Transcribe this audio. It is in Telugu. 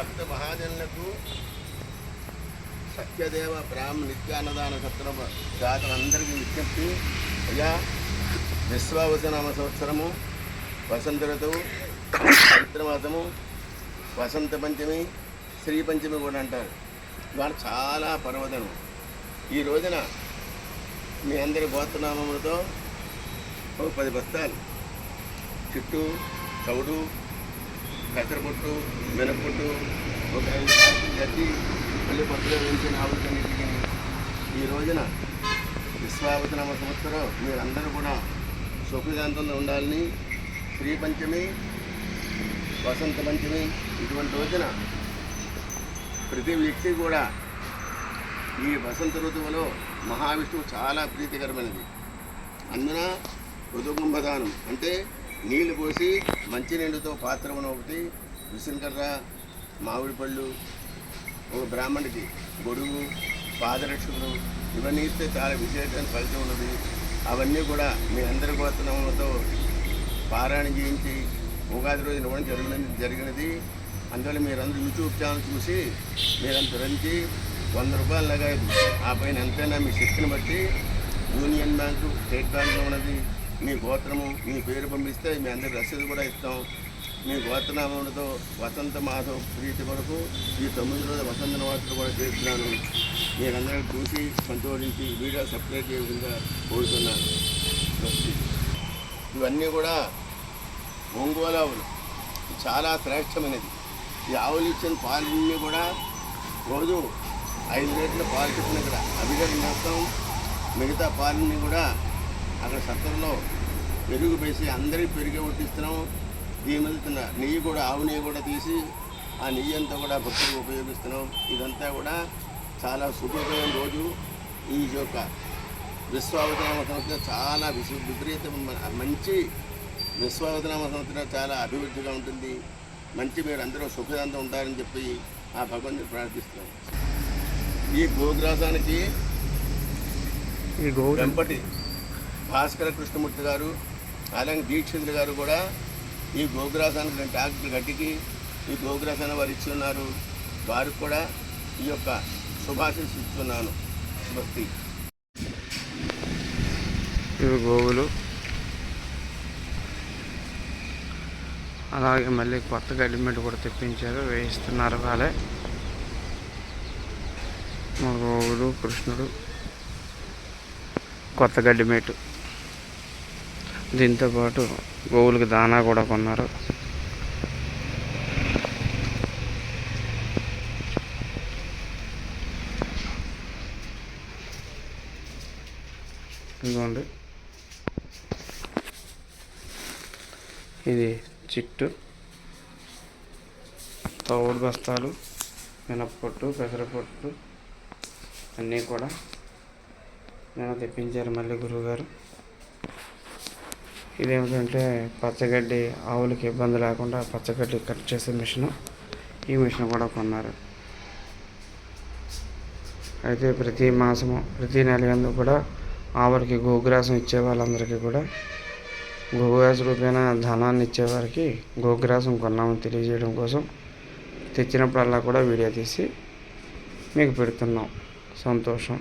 భక్త మహాజనులకు సత్యదేవ బ్రాహ్మ నిత్యాన్నదాన సత్రం జాతరందరికీ విజ్ఞప్తి. అయ్యా విశ్వావసనామ సంవత్సరము వసంత ఋతువు చరిత్రమాసము వసంత పంచమి శ్రీ పంచమి కూడా అంటారు. ఇవాళ చాలా పర్వదనం. ఈ రోజున మీ అందరి గోత్రనామములతో ఒక పది బస్తాలు. చుట్టూ చౌడు పెసరపొట్టు మినపొట్టు ఒక ఐదు శాతం గడ్డి మళ్ళీ కొత్తగా వేయించిన ఆవులన్నిటికీ ఈ రోజున విశ్వావతనామ సంవత్సరం మీరందరూ కూడా సుఖశాంతంగా ఉండాలని శ్రీ పంచమి వసంత పంచమి ఇటువంటి రోజున ప్రతి వ్యక్తి కూడా ఈ వసంత ఋతువులో మహావిష్ణువు చాలా ప్రీతికరమైనది. అందున ఋతుకుంభదానం అంటే నీళ్ళు పోసి మంచినీళ్ళతో పాత్రమును ఒకటి విసునకర్ర మామిడి పళ్ళు ఒక బ్రాహ్మణుడికి గొడుగు పాదరక్షకులు ఇవన్నీ ఇస్తే చాలా విశేషమైన ఫలితం ఉన్నది. అవన్నీ కూడా మీ అందరి గోత్రములతో పారాయణ చేయించి ఉగాది రోజున ఇవ్వడం జరిగినది జరిగినది. అందువల్ల మీరందరూ యూట్యూబ్ ఛానల్ చూసి మీరంతా రంచి వంద రూపాయలు లాగా ఆ పైన ఎంతైనా మీ శక్తిని బట్టి యూనియన్ బ్యాంకు స్టేట్ బ్యాంక్లో ఉన్నది. మీ గోత్రము మీ పేరు పంపిస్తే మీ అందరి రసీదు కూడా ఇస్తాం. మీ గోత్రనామంతో వసంత మాసం ప్రీతి కొరకు ఈ తొమ్మిది రోజుల వసంత నవార్తలు కూడా చేస్తున్నాను. మీరందరూ చూసి సంతోషించి వీడియో సపరేట్ చేయకుండా కోరుతున్నాను. ఇవన్నీ కూడా ఒంగోలు ఆవులు. చాలా శ్రేష్టమైనది. ఈ ఆవులు ఇచ్చిన పాలన్నీ కూడా రోజు ఐదు లీటర్ల పాలు చెప్పిన ఇక్కడ అభిగడి మొత్తం మిగతా పాలని కూడా అక్కడ సత్తరలో పెరుగు వేసి అందరికీ పెరిగి కొట్టిస్తున్నాం. దీని మీద నెయ్యి కూడా ఆవు నెయ్యి కూడా తీసి ఆ నెయ్యి అంతా కూడా భక్తులకు ఉపయోగిస్తున్నాం. ఇదంతా కూడా చాలా శుభమైన రోజు. ఈ యొక్క విశ్వావతనామ సంవత్సరం చాలా విశ్వ విపరీతం మంచి విశ్వావతనామ సంవత్సరం చాలా అభివృద్ధిగా ఉంటుంది. మంచి మీరు అందరూ సుఖశాంతం ఉంటారని చెప్పి ఆ భగవంతుని ప్రార్థిస్తున్నాం. ఈ గోగ్రాసానికి వెంపటి భాస్కర కృష్ణమూర్తి గారు అలాగే దీక్షితులు గారు కూడా ఈ గోగ్రాసానికి రెండు ట్రాక్టర్లు గట్టికి ఈ గోగ్రాసాన్ని వారు ఇచ్చి ఉన్నారు వారికి కూడా ఈ యొక్క శుభాశీస్ ఇస్తున్నాను. భక్తి. ఇవి గోవులు. అలాగే మళ్ళీ కొత్త గడిమెంట్ కూడా తెప్పించారు వేయిస్తున్నారు వాళ్ళే. మా గోవులు కృష్ణుడు కొత్త గడ్డిమేటు దీంతో పాటు గోవులకి దానా కూడా కొన్నారు. ఇదిగోండి. ఇది చిట్టు తవుడు బస్తాలు మినప్పొట్టు పెసరపొట్టు అన్నీ కూడా నేను తెప్పించారు మళ్ళీ గురువుగారు. ఇదేమిటంటే పచ్చగడ్డి ఆవులకి ఇబ్బంది లేకుండా పచ్చగడ్డి కట్ చేసే మిషను. ఈ మిషన్ కూడా కొన్నారు. అయితే ప్రతి మాసము ప్రతి నెల యందు కూడా ఆవులకి గోగ్రాసం ఇచ్చే వాళ్ళందరికీ కూడా గోగ్రాస రూపేణ ధనాన్ని ఇచ్చేవారికి గోగ్రాసం కొన్నామని తెలియజేయడం కోసం తెచ్చినప్పుడల్లా కూడా వీడియో తీసి మీకు పెడుతున్నాం. సంతోషం.